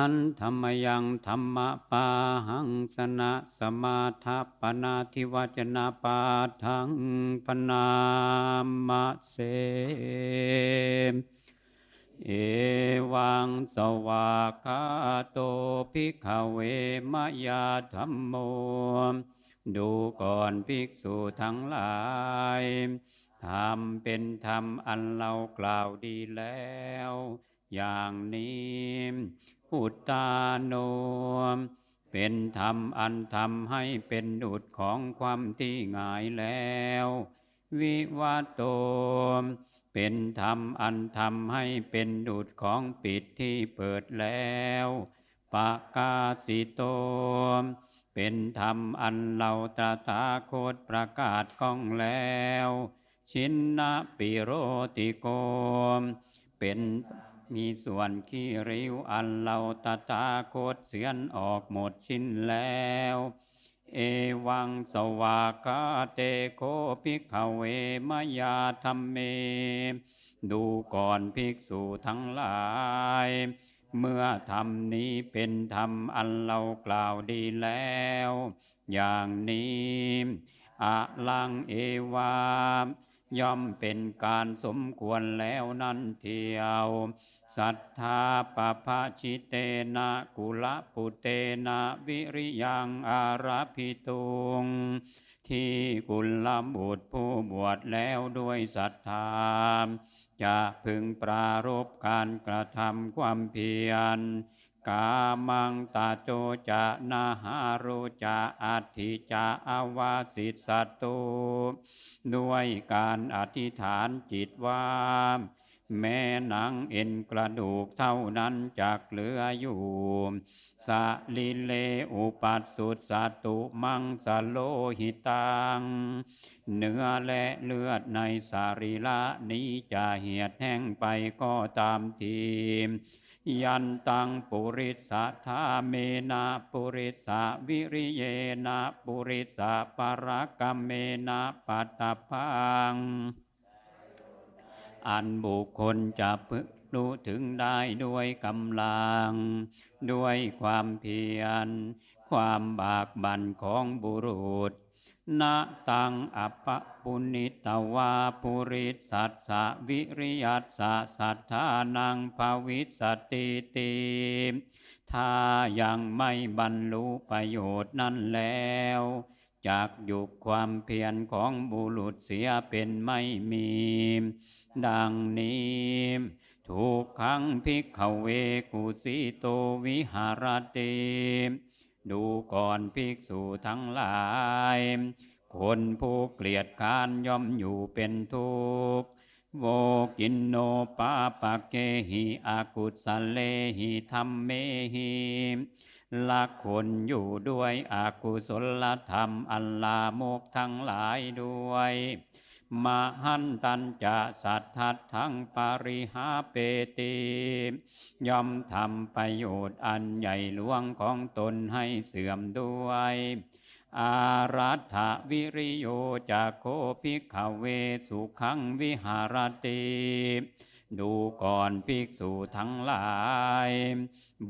หันธรรมยังธรรมปาหังสนะสมาทปนาทิวจนะปาทังปนามะเสเอวังสวากาโตภิกขเวมยาธรรมโม ดูก่อนภิกษุทั้งหลายธรรมเป็นธรรมอันเรากล่าวดีแล้ว อย่างนี้ พุตาโนมเป็นธรรมอันทำให้เป็นดุจของความที่หงายแล้ว วิวัตโตมเป็นธรรมอันทำให้เป็นดุจของปิดที่เปิดแล้วปากาสิโตมเป็นธรรมอันเราตถาคตประกาศก้องแล้ว ชินนะปิโรติโกมเป็น มีส่วนขี้ริ้วอันเราตถาโคตเสียนออกหมดชิ้นแล้ว เอวังสวากาเตโคภิกขเวมยาธรรมเม ดูก่อนภิกษุทั้งหลาย เมื่อธรรมนี้เป็นธรรมอันเรากล่าวดีแล้ว อย่างนี้อะลังเอวามย่อมเป็นการสมควรแล้วนั่นเทียว ศรัทธาปภาชิเตนะกุลปุเตนะวิริยังอาราพิตุงที่กุลบุตรผู้บวชแล้วด้วยศรัทธาจะพึงปรารบการกระทำความเพียร กามังตาโจจะนาหารุจะอัติจะอาวาสิตสัตตุด้วยการอธิษฐานจิตว่า แม้หนังเอ็นกระดูกเท่านั้นจักเหลืออยู่สะลิเลอุปัสสุตสตุมังสโลหิตัง เนื้อและเลือดในสารีละนี้จะเหียดแห้งไปก็ตามทียันตังปุริสะธาเมนะปุริสะวิริเยนะปุริสะปรกรรมเมนะปัตตพัง อันบุคคลจะพึกรู้ถึงได้ด้วยกำลัง ด้วยความเพียร ความบากบั่นของบุรุษนะตังอัปปปุณิตวาปุริสัสสวิริยัสสะสัทธานังภาวิสติติถ้ายังไม่บรรลุประโยชน์นั้นแล้ว จากหยุกความเพียรของบุรุษเสียเป็นไม่มี ดังนี้ถูกขังพิกขเวกุสิโตวิหารติดูก่อนภิกษุทั้งหลาย คนผู้เกลียดการย่อมอยู่เป็นทุกข์โวกินโนปาปะเกหิอากุสเลหิธรรมเมหิ ละคนอยู่ด้วยอากุศลธรรมอัลลามกทั้งหลายด้วยมหันตันจะสัทธัตทั้งปริหาเปติย่อมทำประโยชน์อันใหญ่หลวงของตนให้เสื่อมด้วย อารัฐวิริโยจากโคภิกขเวสุขังวิหารติ ดูก่อนภิกษุทั้งหลาย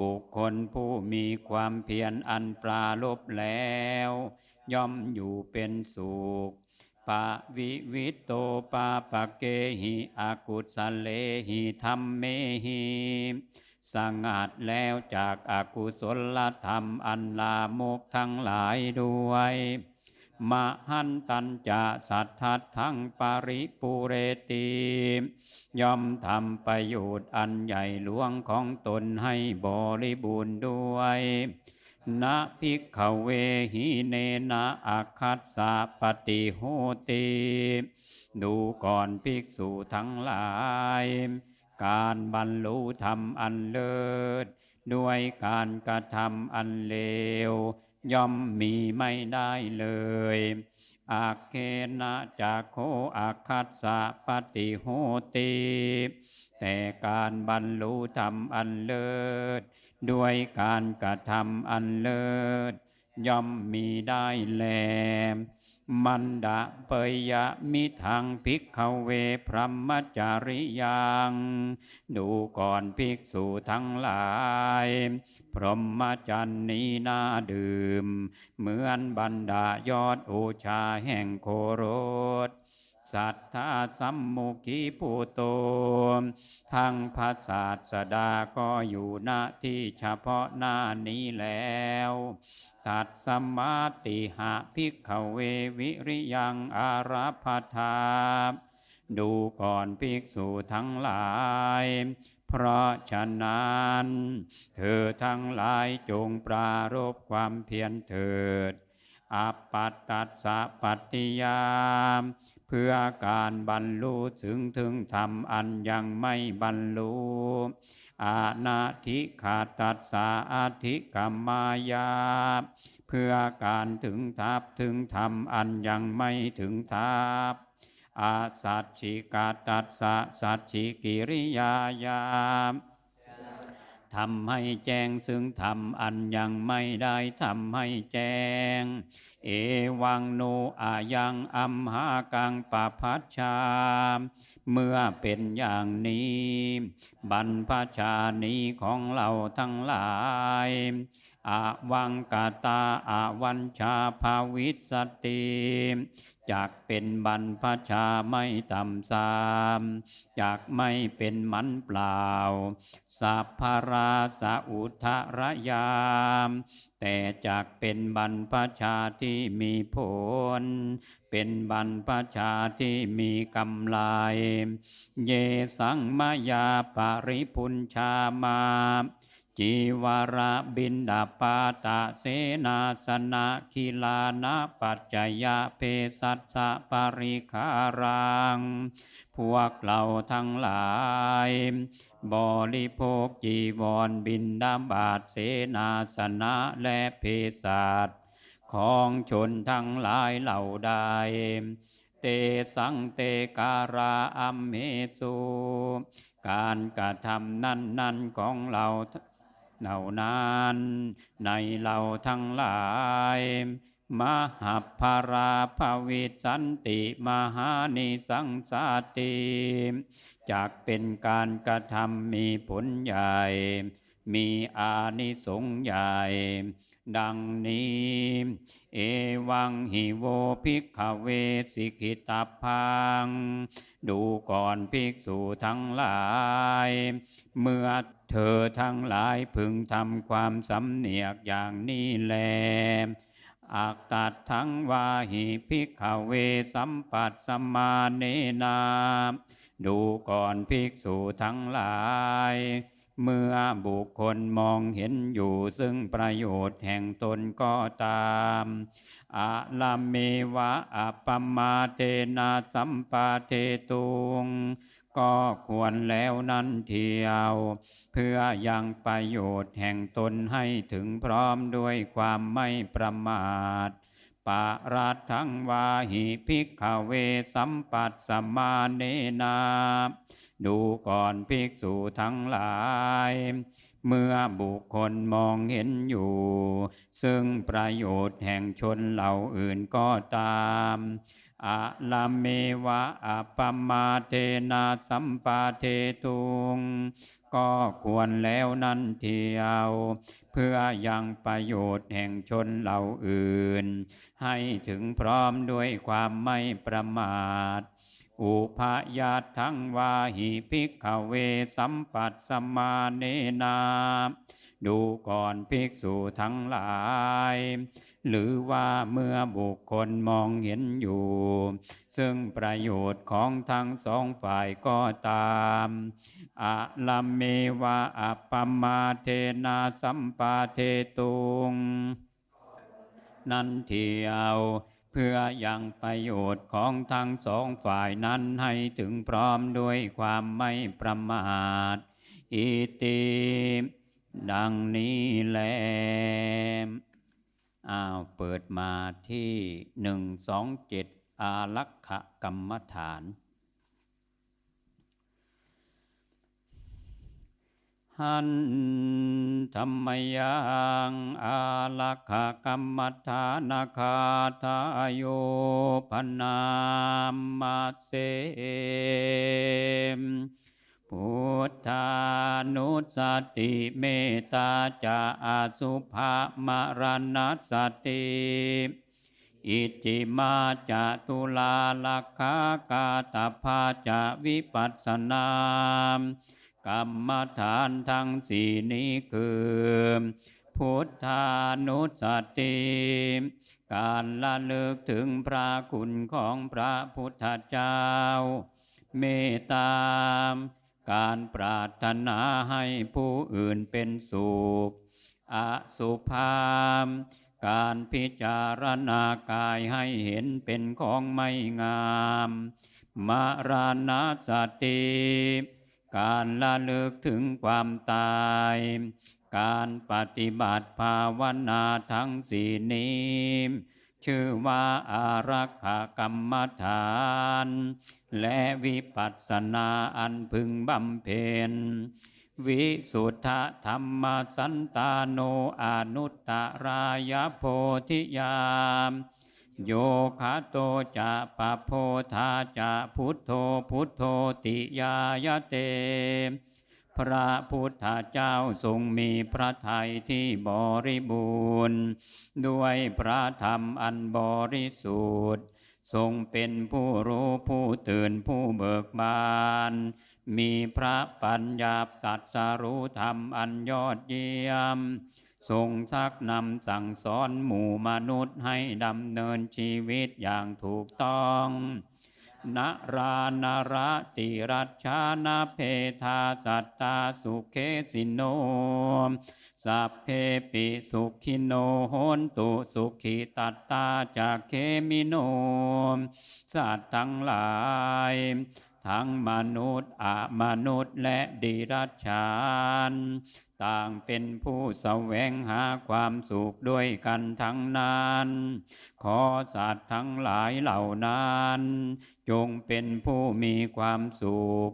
บุคคลผู้มีความเพียรอันปราลบแล้ว ย่อมอยู่เป็นสุขปะวิวิตโตปาปะเกหิอากุสเลหิธรรมเมหิสงัดแล้วจากอากุศลธรรมอันลามกทั้งหลายด้วย มหันตัญจะสัทธัตทั้งปริปุเรติย่อมทำประโยชน์อันใหญ่หลวงของตนให้บริบูรณ์ด้วยนะภิกขเวหิเนนะอาคัสสะปฏิโหติดูก่อนภิกษุทั้งหลาย การบรรลุธรรมอันเลิศ ด้วยการกระทำอันเลว ย่อมมีไม่ได้เลยอาเคนะจากโคอาคัสสะปฏิโหติแต่การบรรลุธรรมอันเลิศ ด้วยการกระทำอันเลิศ ย่อมมีได้แล มันดาเปยยะมิทังภิกขเวพรหมจาริยังดูก่อนภิกษุทั้งหลาย พรหมจรรย์นี้น่าดื่ม เหมือนบรรดายอดโอชาแห่งโคโรธสัทธาสัมมุขีปูโตทั้งภาษาสดาก็อยู่ณที่เฉพาะหน้านี้แล้ว ตัดสมาติหะพิกขเววิริยังอาราพธาดูก่อนภิกษุทั้งหลาย เพราะฉะนั้นเธอทั้งหลายจงปรารบความเพียรเถิดอปัตตัสสะปัตติยาม เพื่อการบรรลุถึงถึงธรรมอันยังไม่บรรลุอานาธิขาตัสสะอาธิกรรมายา เพื่อการถึงทับถึงธรรมอันยังไม่ถึงทับอาสัจฉิกาตัสสะสัจฉิกิริยายา ทำให้แจ้งซึ่งธรรมอันยังไม่ได้ทำให้แจ้ง เอวังโนอายังอัมหากังปะพัชชา เมื่อเป็นอย่างนี้ บรรพชานี้ของเราทั้งหลายอาวังกาตาอาวันชาภาวิสติ จากเป็นบรรพชาไม่ต่ำสามจากไม่เป็นมันเปล่าสัพพราสะอุทะระยาม แต่จากเป็นบรรพชาที่มีผล เป็นบรรพชาที่มีกำไรเยสังมายาปริพุนชามา จีวระบินดาปาตะเสนาสนะคิลานะปัจจยะเพสัสสะปริคารัง พวกเราทั้งหลาย บริโภคจีวรบินดาบาตเสนาสนะและเพสัตของชนทั้งหลายเหล่าใด เตสังเตการาอัมเมสุการกระทำนั่นนั่นของเรา เหล่านั้นในเราทั้งหลาย มหัพาราภวิสันติมหานิสังสาติจากเป็นการกระทำมีผลใหญ่ มีอานิสงส์ใหญ่ ดังนี้ เอวังหิโวภิกขเวสิกิตาพัง ดูก่อนภิกษุทั้งหลาย เมื่อเธอทั้งหลายพึงทำความสำเนียกอย่างนี้แลอักตัดทั้งวาหิภิกขเวสัมปัตสมมาเนนา ดูก่อนภิกษุทั้งหลาย เมื่อบุคคลมองเห็นอยู่ซึ่งประโยชน์แห่งตนก็ตามอะลาเมวะอัปมาเตนะสัมปาเทตุงก็ควรแล้วนั้นเทียว เพื่อยังประโยชน์แห่งตนให้ถึงพร้อมด้วยความไม่ประมาทปาราทังวาหิภิกขเวสัมปัตสมาเนนา ดูก่อนภิกษุทั้งหลาย เมื่อบุคคลมองเห็นอยู่ ซึ่งประโยชน์แห่งชนเหล่าอื่นก็ตามอะลาเมวะอัปมาเทนาสัมปาเทตุง ก็ควรแล้วนั้นเทียว เพื่อยังประโยชน์แห่งชนเหล่าอื่น ให้ถึงพร้อมด้วยความไม่ประมาท อุปยาทังวาหิภิกขเวสัมปัตสมมาเนนาดูก่อนภิกษุทั้งหลาย หรือว่าเมื่อบุคคลมองเห็นอยู่ ซึ่งประโยชน์ของทั้งสองฝ่ายก็ตามอะลัมเมวะอัปปมาเทนาสัมปาเทตุง นันเทียว พื่อยังประโยชน์ของทั้งสองฝ่ายนั้นให้ถึงพร้อมด้วยความไม่ประมาท อิติดังนี้แลอ้าวเปิดมาที่หนึ่งสองเจ็ดอารักขกรรมฐาน หัน ธรรมยังอาลักขกรรมฐานาคาทายโยพนามาเสมพุทธานุสติเมตตาจะอาสุภามรณสติอิจิมาจะตุลาลักขากาตาภาจะวิปัสสนา กรรมฐานทั้งสี่นี้คือ พุทธานุสติการละลึกถึงพระคุณของพระพุทธเจ้า เมตตาการปรารถนาให้ผู้อื่นเป็นสุข อสุภามการพิจารณากายให้เห็นเป็นของไม่งาม มารณสติ การละลึกถึงความตาย การปฏิบัติภาวนาทั้งสี่นี้ ชื่อว่าอารักขากรรมฐาน และวิปัสสนาอันพึงบำเพ็ญวิสุทธธรรมสันตาโนอนุตตรายโพธิยาม โยคะโตจะปะโพธาจะพุทโธพุทโธติยายเต พระพุทธเจ้าทรงมีพระทัยที่บริบูรณ์ ด้วยพระธรรมอันบริสุทธิ์ทรงเป็นผู้รู้ผู้ตื่นผู้เบิกบาน มีพระปัญญาตัดสรู้ธรรมอันยอดเยี่ยม ทรงชักนำสั่งสอนหมู่มนุษย์ให้ดำเนินชีวิตอย่างถูกต้องนรานาระติรัชชานาเพทาสัตตาสุเคสิโนสัพเพปิสุขิโนโหนตุสุขิตัตตาจากเคมิโนสัตว์ทั้งหลาย ทั้งมนุษย์อมนุษย์และดิรัจฉานต่างเป็นผู้แสวงหาความสุขด้วยกันทั้งนั้น ขอสัตว์ทั้งหลายเหล่านั้น จงเป็นผู้มีความสุข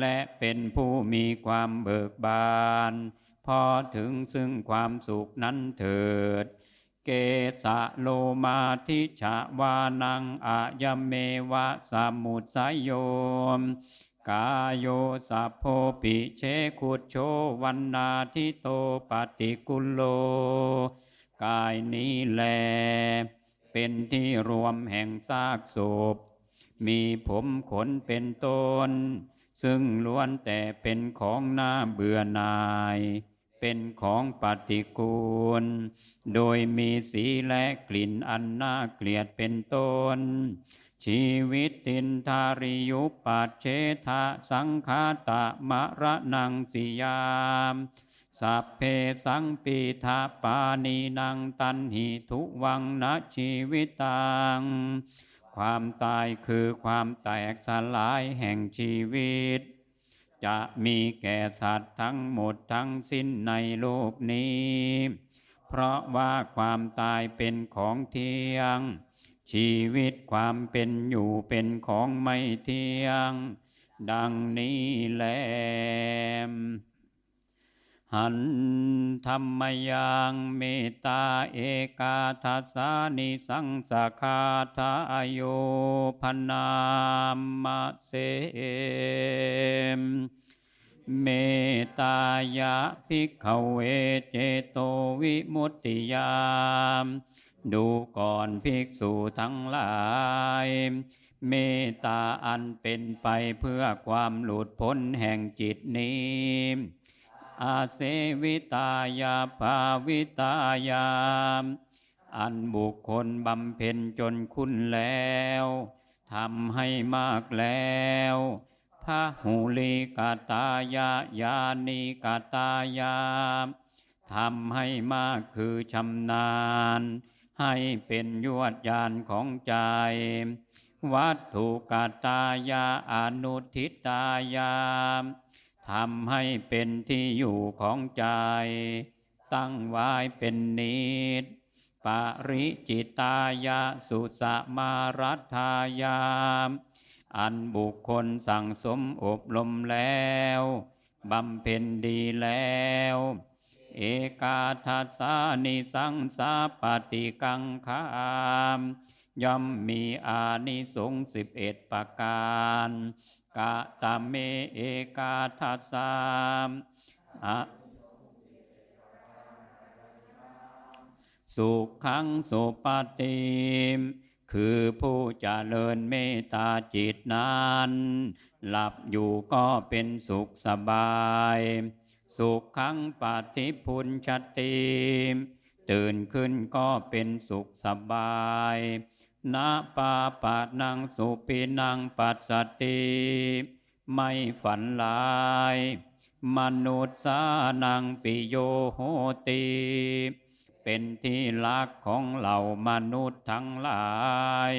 และเป็นผู้มีความเบิกบาน พอถึงซึ่งความสุขนั้นเถิด เกสะโลมาทิฉะวานังอายเมวะสมุสยโยมกายโยสัพโพปิเชขุดโชวันนาทิโตปฏิกุลโล กายนี้แล เป็นที่รวมแห่งซากศพมีผมขนเป็นต้น ซึ่งล้วนแต่เป็นของน่าเบื่อหน่าย เป็นของปฏิกูล โดยมีสีและกลิ่นอันน่าเกลียดเป็นต้น ชีวิตตินทาริยุปัจเชทะสังคาตะมะระนังสิยามสัพเพสังปีทาปานีนังตันหิทุวังนะชีวิตตัง ความตายคือความแตกสลายแห่งชีวิต จะมีแก่สัตว์ทั้งหมดทั้งสิ้นในโลกนี้ เพราะว่าความตายเป็นของเที่ยง ชีวิตความเป็นอยู่เป็นของไม่เที่ยง ดังนี้แหล หันธรรมยังเมตตาเอกาทัสสานิสังสคาทาโยพนามะเสมเมตตายะภิกขเวเจโตวิมุตติยามดูก่อนภิกษุทั้งหลาย เมตตาอันเป็นไปเพื่อความหลุดพ้นแห่งจิตนี้ อาเสวิตายาภาวิตายามอันบุคคลบำเพ็ญจนคุ้นแล้วทำให้มากแล้วพระหูลีกาตายายานิกาตายามทำให้มากคือชำนาญ ให้เป็นยวดยานของใจ วัตถุกาตายาอนุทิตายาม ทำให้เป็นที่อยู่ของใจ ตั้งไว้เป็นนิดปริจิตายาสุสมารัฐายามอันบุคคลสั่งสมอบรมแล้วบำเพ็ญดีแล้ว เอกาทัสสานิสังสาปฏิกังคามย่อมมีอานิสงส์สิบเอ็ดประการ กะตะเมเอกาทัสสามอะสุขังสุปฏิมคือผู้จเจริญเมตตาจิตนั้น หลับอยู่ก็เป็นสุขสบาย สุขขังปฏิพุญชติมตื่นขึ้นก็เป็นสุขสบาย นาปาปะนังสุปินังปัสสติไม่ฝันลาย มนุษย์สานังปิโยโหติ เป็นที่รักของเหล่ามนุษย์ทั้งหลาย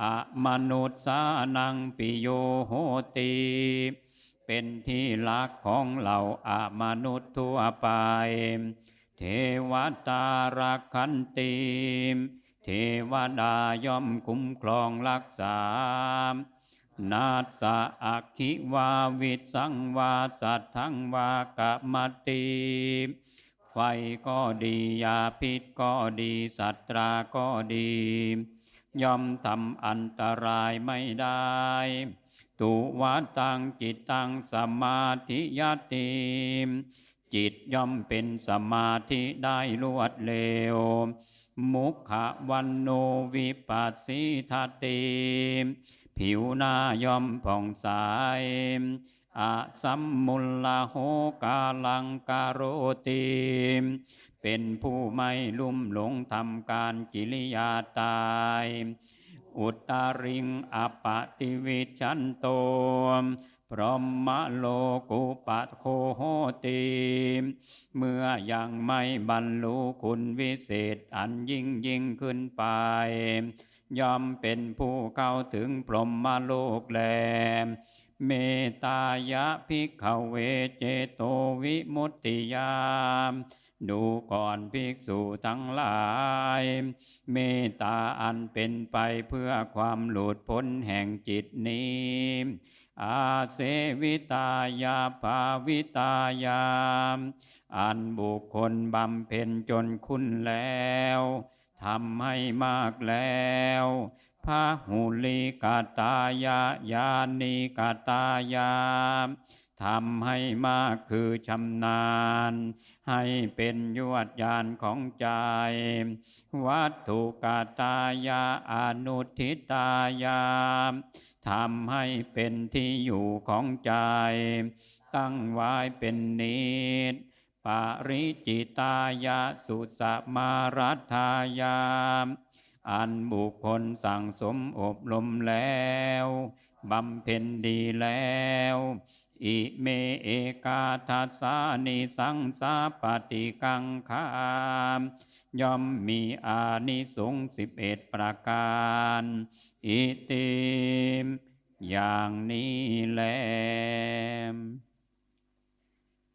อะมนุษย์สานังปิโยโหติ เป็นที่รักของเหล่าอามนุษย์ทั่วไป เทวตารักขันติม เทวดาย่อมคุ้มครองรักษา นาสะอักขิวาวิสังวาสัตทั้งวากะมติไฟก็ดียาพิษก็ดีสัตราก็ดี ย่อมทำอันตรายไม่ได้ ตุวัตังจิตตังสมาธิยติมจิตย่อมเป็นสมาธิได้รวดเร็ว มุขวันโนวิปัสสิทติมผิวหน้าย่อมผ่องใสอะสัมมุลลาโหกาลังกาโรติมเป็นผู้ไม่ลุ่มหลงทำการกิริยาตาย อุตตริงอปติวิชันโตม พรหมโลกุปัตโคโหติเมื่อยังไม่บรรลุคุณวิเศษอันยิ่งยิ่งขึ้นไปย่อมเป็นผู้เข้าถึงพรหมโลกแล เมตายะพิกขเวเจโตวิมุตติยามดูก่อนภิกษุทั้งหลาย เมตตาอันเป็นไปเพื่อความหลุดพ้นแห่งจิตนี้ อาเสวิตายาภาวิตายามอันบุคคลบำเพ็ญจนคุ้นแล้วทำให้มากแล้วพระหุลิกาตายายานิกาตายามทำให้มากคือชำนาญ ให้เป็นยวดยานของใจ วัตถุกาตายาอนุทิตายาม ทำให้เป็นที่อยู่ของใจ ตั้งไว้เป็นนิดปาริจิตายาสุสมารัฐายามอันบุคคลสั่งสมอบรมแล้วบำเพ็ญดีแล้ว อิเมเอกาทัสานิสังสาปฏิกังคามย่อมมีอานิสงส์สิบเอ็ดประการ อิติมอย่างนี้แล